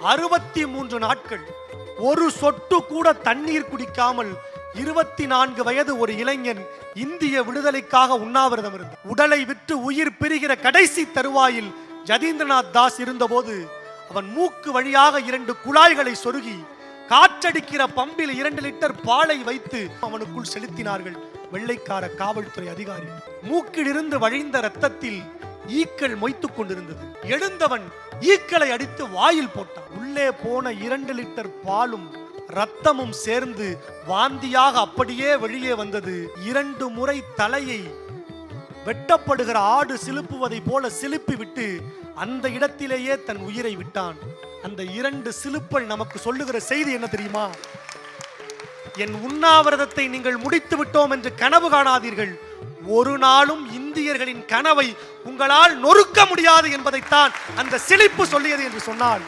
அறுபத்தி மூன்று நாட்கள். ஒரு சொட்டு கூட தண்ணீர் குடிக்காமல் இருபத்தி நான்கு வயது ஒரு இளைஞன் இந்திய விடுதலைக்காக உண்ணாவிரதம் இருந்தார் உடலை விற்று உயிர் பிரிகிற கடைசி தருவாயில் ஜதீந்திரநாத் தாஸ் இருந்தபோது அவன் மூக்கு வழியாக இரண்டு குழாய்களை சொருகி காற்றடிக்கிற பம்பில் இரண்டு லிட்டர் பாலை வைத்து அவனுக்குள் செலுத்தினார்கள் வெள்ளைக்கார காவல்துறை அதிகாரி. மூக்கிலிருந்து வழிந்த ரத்தத்தில் ஈக்கள் மொய்த்துக் கொண்டிருந்தது. எழுந்தவன் ஈக்களை அடித்து வாயில் போட்டான். உள்ளே போன இரண்டு லிட்டர் பாலும் ரத்தமும் சேர்ந்து வாந்தியாக அப்படியே வெளியே வந்தது. இரண்டு முறை தலையை வெட்டப்படுகிற ஆடு சிலுப்புவதை போல சிலுப்பி விட்டு அந்த இடத்திலேயே தன் உயிரை விட்டான். அந்த இரண்டு சிலுப்பல் நமக்கு சொல்லுகிற செய்தி என்ன தெரியுமா? என் உண்ணாவிரதத்தை நீங்கள் முடித்து விட்டோம் என்று கனவு காணாதீர்கள். ஒரு நாளும் இந்தியர்களின் கனவை உங்களால் நொறுக்க முடியாது என்பதைத்தான் அந்த சிலிப்பு சொல்லியது என்று சொன்னால்